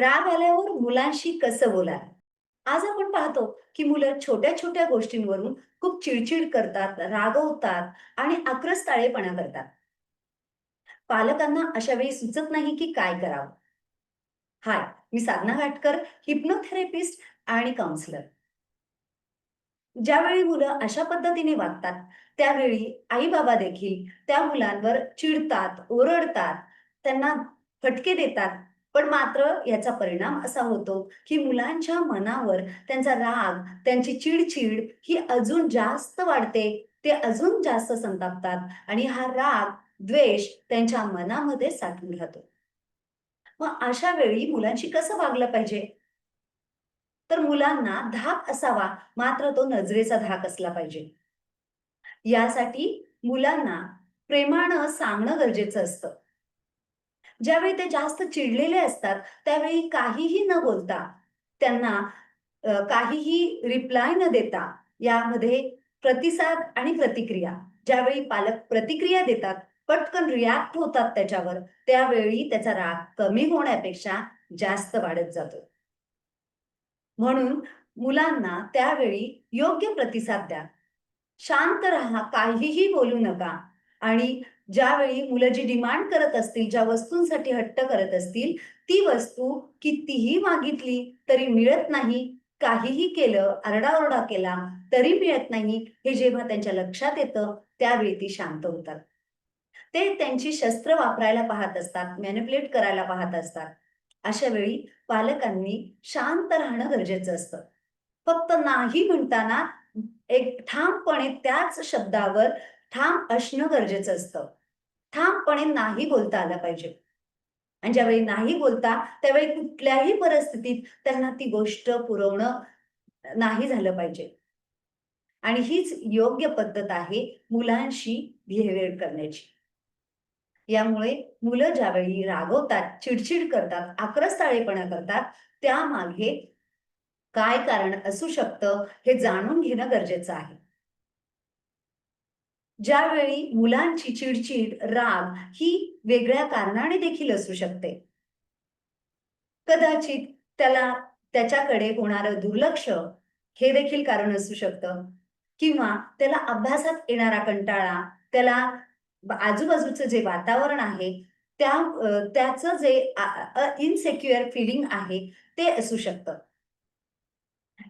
राग आल्यावर मुलांशी कसं बोला आज आपण पाहतो की मुलं छोट्या छोट्या गोष्टींवरून खूप चिडचिड करतात रागवतात आणि आक्रस्ताळेपणा करतात. पालकांना अशा वेळी सुचत नाही की काय करावं. हाय मी साधना घाटकर हिप्नोथेरपिस्ट आणि काउन्सिलर. ज्यावेळी मुलं अशा पद्धतीने वागतात त्यावेळी आई बाबा देखील त्या मुलांवर चिडतात ओरडतात त्यांना फटके देतात पण मात्र याचा परिणाम असा होतो की मुलांच्या मनावर त्यांचा राग त्यांची चिडचिड ही अजून जास्त वाढते. ते अजून जास्त संतापतात आणि हा राग द्वेष त्यांच्या मनामध्ये साठून राहतो. मग अशा वेळी मुलांशी कसं वागलं पाहिजे? तर मुलांना धाक असावा मात्र तो नजरेचा धाक असला पाहिजे. यासाठी मुलांना प्रेमानं सांगणं गरजेचं असतं. ज्यावेळी ते जास्त चिडलेले असतात त्यावेळी काहीही न बोलता त्यांना काहीही रिप्लाय न देता यामध्ये प्रतिसाद आणि प्रतिक्रिया. ज्यावेळी पालक प्रतिक्रिया देतात पटकन रिॲक्ट होतात त्याच्यावर त्यावेळी त्याचा राग कमी होण्यापेक्षा जास्त वाढत जातो. म्हणून मुलांना त्यावेळी योग्य प्रतिसाद द्या. शांत राहा काहीही बोलू नका आणि ज्यावेळी मुलं जी डिमांड करत असतील ज्या वस्तूंसाठी हट्ट करत असतील ती वस्तू कितीही मागितली तरी मिळत नाही. काहीही केलं आरडाओरडा केला तरी मिळत नाही. हे जेव्हा त्यांच्या लक्षात येतं त्यावेळी ती शांत होतात. ते त्यांची शस्त्र वापरायला पाहत असतात मॅनिपुलेट करायला पाहत असतात. अशा वेळी पालकांनी शांत राहणं गरजेचं असतं. फक्त नाही म्हणताना एक ठामपणे त्याच शब्दावर ठाम असणं गरजेचं असतं. ठामपणे नाही बोलता आलं पाहिजे. आणि ज्यावेळी नाही बोलता त्यावेळी कुठल्याही परिस्थितीत त्यांना ती गोष्ट पुरवणं नाही झालं पाहिजे. आणि हीच योग्य पद्धत आहे मुलांशी बिहेवियर करण्याची. यामुळे मुलं ज्यावेळी रागवतात चिडचिड करतात आक्रस्ताळेपणा करतात त्यामागे काय कारण असू शकतं हे जाणून घेणं गरजेचं आहे. ज्यावेळी मुलांची चिडचिड राग ही वेगळ्या कारणाने देखील असू शकते. कदाचित त्याला त्याच्याकडे होणारं दुर्लक्ष हे देखील कारण असू शकतं. किंवा त्याला अभ्यासात येणारा कंटाळा त्याला आजूबाजूचं जे वातावरण आहे त्या त्याचं जे इनसेक्युअर फिलिंग आहे ते असू शकतं.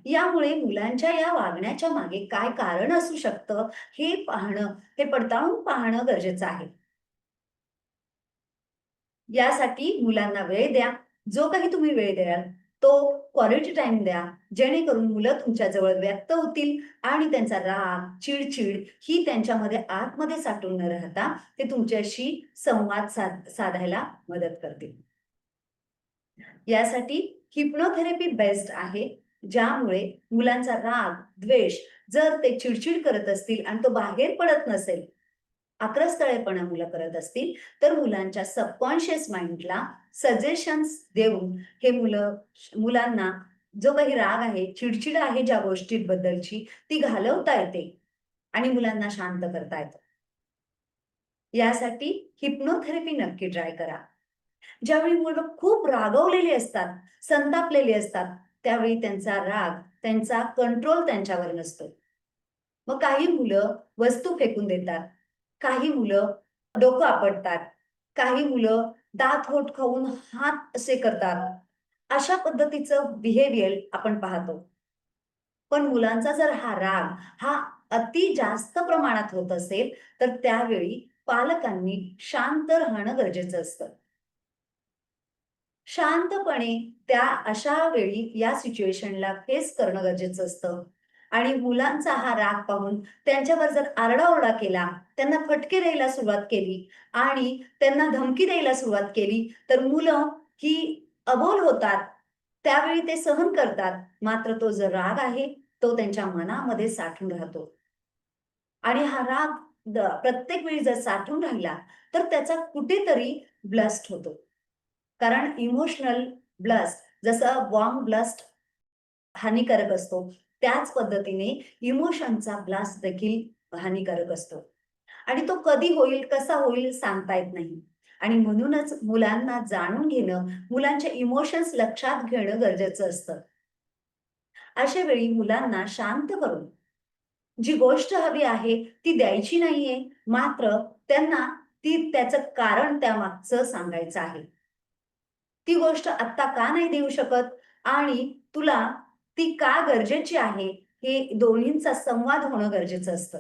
यामुळे मुलांच्या या वागण्याच्या मागे काय कारण असू शकतं हे पाहणं हे पडताळून पाहणं गरजेचं आहे. यासाठी मुलांना वेळ द्या. जो काही तुम्ही वेळ द्याल तो क्वालिटी टाइम द्या. जेणेकरून मुलं तुमच्या जवळ व्यक्त होतील आणि त्यांचा राग चिडचिड ही त्यांच्यामध्ये आतमध्ये साठून न राहता ते तुमच्याशी संवाद साध साधायला मदत करतील. यासाठी हिप्नोथेरपी बेस्ट आहे. ज्यामुळे मुलांचा राग द्वेष जर ते चिडचिड करत असतील आणि तो बाहेर पडत नसेल आक्रस्तळेपणा मुलं करत असतील तर मुलांच्या सबकॉन्शियस माइंडला सजेशन्स देऊन हे मुलं मुलांना जो काही राग आहे चिडचिड आहे ज्या गोष्टींबद्दलची ती घालवता येते आणि मुलांना शांत करता येतं. यासाठी हिप्नोथेरपी नक्की ट्राय करा. ज्यावेळी मुलं खूप रागवलेली असतात संतापलेली असतात त्यावेळी त्यांचा राग त्यांचा कंट्रोल त्यांच्यावर नसतो. मग काही मुलं वस्तू फेकून देतात. काही मुलं डोकं आपटतात. काही मुलं दात होट खाऊन हात असे करतात. अशा पद्धतीचं बिहेवियर आपण पाहतो. पण मुलांचा जर हा राग हा अति जास्त प्रमाणात होत असेल तर त्यावेळी पालकांनी शांत राहणं गरजेचं असतं. शांतपणे त्या अशा वेळी या सिच्युएशनला फेस करणं गरजेचं असतं. आणि मुलांचा हा राग पाहून त्यांच्यावर जर आरडाओरडा केला त्यांना फटके द्यायला सुरुवात केली आणि त्यांना धमकी द्यायला सुरुवात केली तर मुलं ही अबोल होतात. त्यावेळी ते सहन करतात. मात्र तो जो राग आहे तो त्यांच्या मनामध्ये साठून राहतो. आणि हा राग प्रत्येक वेळी जर साठून राहिला तर त्याचा कुठेतरी ब्लस्ट होतो. कारण इमोशनल ब्लस्ट जसं बॉम्ब ब्लस्ट हानिकारक असतो त्याच पद्धतीने इमोशनचा ब्लास्ट देखील हानिकारक असतो आणि तो कधी होईल कसा होईल सांगता येत नाही आणि म्हणूनच मुलांना जाणून घेणं, मुलांच्या इमोशन्स लक्षात घेणं गरजेचं असतं. अशा वेळी मुलांना शांत करून, जी गोष्ट हवी आहे ती द्यायची नाहीये, मात्र त्यांना ती त्याचं कारण त्यामागचं सांगायचं आहे. ती गोष्ट आत्ता का नाही देऊ शकत आणि तुला ती का गरजेची आहे, हे दोन्हींचा संवाद होणं गरजेचं असतं.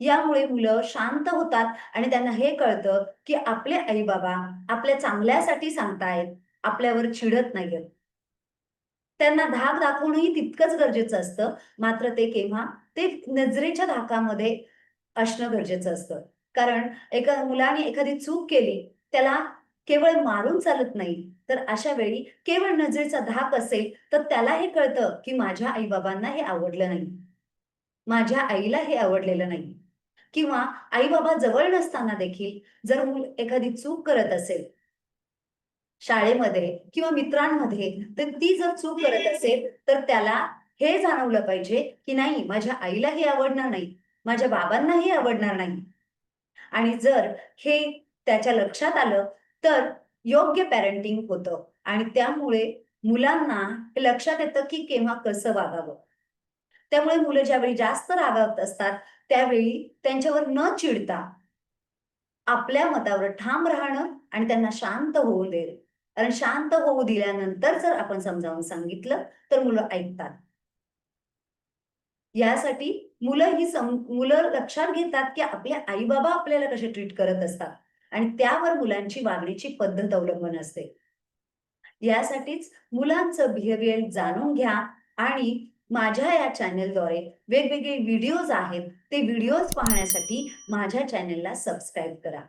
यामुळे मुलं शांत होतात आणि त्यांना हे कळतं, की आपले आई-बाबा आपल्या चांगल्यासाठी सांगतायत, आपल्यावर चिडत नाहीयेत. त्यांना धाक दाखवणंही तितकंच गरजेचं असतं. मात्र ते केव्हा? ते नजरेच्या धाकामध्ये असणं गरजेचं असतं. कारण एका मुलाने एखादी चूक केली, त्याला केवळ मारून चालत नाही. तर अशा वेळी केवळ नजरेचा धाक असेल, तर त्याला हे कळतं, की माझ्या आई-बाबांना हे आवडलं नाही. माझ्या आईला हे आवडलेलं नाही. किंवा आई-बाबा जवळ नसताना देखील जर मूल एखादी चूक करत असेल शाळेमध्ये किंवा मित्रांमध्ये, तर ती जर चूक करत असेल, तर त्याला हे जाणवलं पाहिजे, की नाही माझ्या आईला हे आवडणार नाही, माझ्या बाबांना हे आवडणार नाही. आणि जर हे त्याच्या लक्षात आलं, तर योग्य पॅरेंटिंग होतं आणि त्यामुळे मुलांना हे लक्षात येतं, की केव्हा कसं वागावं. त्यामुळे मुलं ज्यावेळी जास्त रागावत असतात, त्यावेळी त्यांच्यावर न चिडता आपल्या मतावर ठाम राहणं आणि त्यांना शांत होऊ दे कारण शांत होऊ दिल्यानंतर जर आपण समजावून सांगितलं, तर मुलं ऐकतात. यासाठी मुलं ही सम मुलं लक्षात घेतात, की आपले आई-बाबा आपल्याला कसे ट्रीट करत असतात आणि त्यावर मुलांची वागण्याची पद्धत अवलंबून असते. यासाठीच मुलांचं बिहेवियर जाणून घ्या आणि माझ्या या चॅनेलद्वारे वेगवेगळे व्हिडिओज आहेत, ते व्हिडिओज पाहण्यासाठी माझ्या चॅनेलला सबस्क्राईब करा.